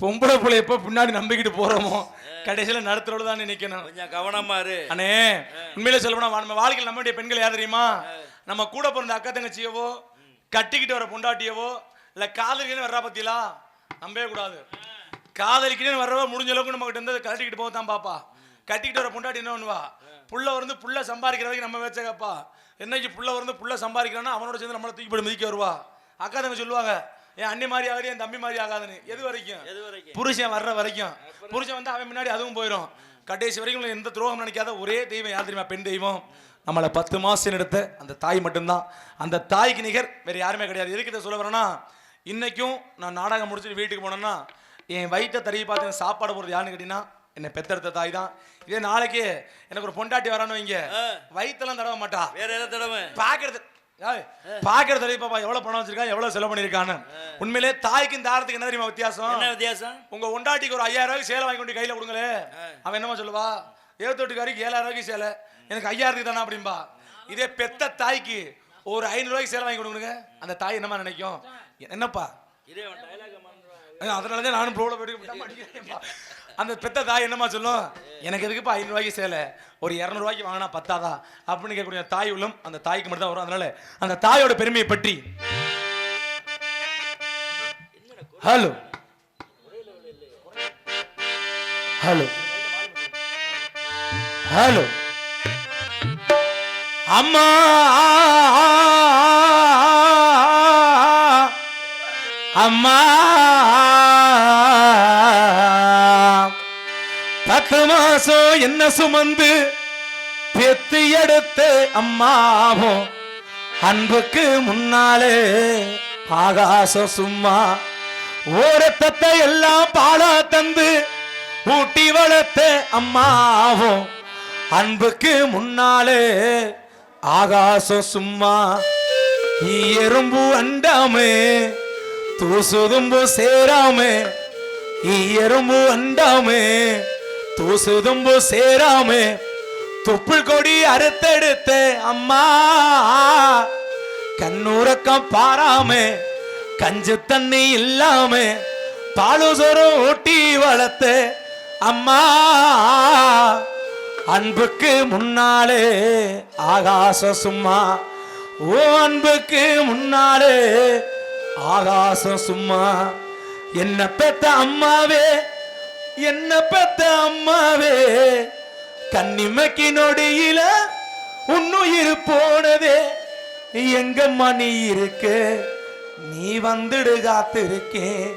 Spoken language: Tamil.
பொம்பளை பிள்ளை எப்போ பின்னாடி நம்பிக்கிட்டு போறோமோ கடைசியில நடத்துறோட தான் நினைக்கணும். கொஞ்சம் கவனமா இரு. அண்ணே உண்மையிலே சொல்லப்போனா நம்ம வாழ்க்கையில் நம்மளுடைய பெண்கள் யார் தெரியுமா? நம்ம கூட பிறந்த அக்கா தங்கச்சியவோ கட்டிக்கிட்டு வர பொண்டாட்டியவோ இல்ல காதலிக்கணும் வர்றா பத்தியலா நம்பவே கூடாது. காதலிக்கணும் வர்றவ முடிஞ்ச அளவுக்கு நம்ம கிட்ட இருந்து கட்டிக்கிட்டு போக தான் பாப்பா. கட்டிக்கிட்டு வர பொண்டாட்டி என்ன பண்ணுவா? புள்ள வந்து புள்ள சம்பாதிக்கிற வரைக்கும் நம்ம வச்சக்கப்பா என்னைக்கு புள்ள வந்து புள்ள சம்பாதிக்கிறான்னா அவனோட சேர்ந்து நம்மளை தூக்கி போட்டு மிதிக்க வருவா. அக்கா தங்க சொல்லுவாங்க என் அண்ணி மாதிரி ஆகாது என் தம்பி மாதிரி ஆகாதுன்னு. எது வரைக்கும்? புருஷன் வர்ற வரைக்கும். புருஷன் வந்து அவன் முன்னாடி அதுவும் போயிடும் கடைசி வரைக்கும் எந்த துரோகம் நினைக்காத ஒரே தெய்வம் யார் தெரியுமா? பெண் தெய்வம். நம்மளை பத்து மாசம் எடுத்த அந்த தாய் மட்டும்தான். அந்த தாய்க்கு நிகர் வேற யாருமே கிடையாது. எதுக்கு இதை சொல்ல வரேன்னா இன்னைக்கும் நான் நாடகம் முடிச்சுட்டு வீட்டுக்கு போனேன்னா என் வயிற்றை தடவி பார்த்து எனக்கு சாப்பாடு போடுறது யாருன்னு கேட்டீங்கன்னா என்னை பெத்தெடுத்த தாய் தான். இதே நாளைக்கு எனக்கு ஒரு பொண்டாட்டி வரான்னு வைங்க. வயிற்றெல்லாம் தடவ மாட்டா. வேற எதை தடவை? பாக்குறது பாக்குறது தடவி பாப்பா எவ்வளவு பணம் வச்சிருக்கான் எவ்வளவு செலவு பண்ணிருக்கான்னு உண்மையிலே தாய்க்கும் தாரத்துக்கு என்ன தெரியுமா வித்தியாசம்? என்ன வித்தியாசம்? உங்க ஒண்டாட்டிக்கு ஒரு ஐயாயிரம் ரூபாய்க்கு சேலை வாங்கி கொண்டு கையில கொடுங்களே. அவன் என்னமா சொல்லுவா ஏவத்தோட்டுக்காரிக்கு ஏழாயிரம் ரூபாய்க்கு சேலை எனக்கு ஐயாயிரத்துக்கு தானே? அப்படிம்பா. இதே பெத்த தாய்க்கு ஒரு ஐநூறு ரூபாய்க்கு சேலை வாங்கி கொடுங்க. அந்த தாய் என்னமா நினைக்கும்? என்னப்பா. ஏய், அதனாலதான் நானும் ப்ரோல போயிட்டு. அந்த பெத்த தாய் என்னமா சொல்லும்? எனக்கு எதுக்குப்பா ஐநூறுவாய்க்கு சேலை? ஒரு இரநூறுவாய்க்கு வாங்கினா பத்தாதா? அப்படின்னு கேட்கக்கூடிய தாய் உள்ளம் அந்த தாய்க்கு மட்டும் தான் வரும். அதனால அந்த தாயோட பெருமையை பற்றி. ஹலோ ஹலோ ஹலோ அம்மா! அம்மா! பத்து என்ன சுமந்து பெத்து எடுத்த அம்மாவும் அன்புக்கு முன்னாலே ஆகாசம் சும்மா ஓரத்தத்தை எல்லாம் பாலா தந்து ஊட்டி வளர்த்த அம்மாவும் அன்புக்கு முன்னாலே ஆகாசம் சும்மா எறும்பு அண்டாமே தூசுதும்பு சேராமே எறும்பு அண்டாமே தூசுதும்பு சேராம தொப்புள் கொடி அறுத்தெடுத்த அம்மா. கண்ணுறக்கம் பாராம கஞ்சு தண்ணி இல்லாம பாலு சோறும் ஊட்டி வளர்த்த அம்மா. அன்புக்கு முன்னாலே ஆகாச சும்மா ஓ அன்புக்கு முன்னாலே ஆகாசம் சும்மா. என்ன பெத்த அம்மாவே என்ன பெத்த அம்மாவே? கண்ணிமைக்கு நொடியில உன்னுயிர் போனதே. எங்க மணி இருக்கு? நீ வந்துடு காத்திருக்கேன்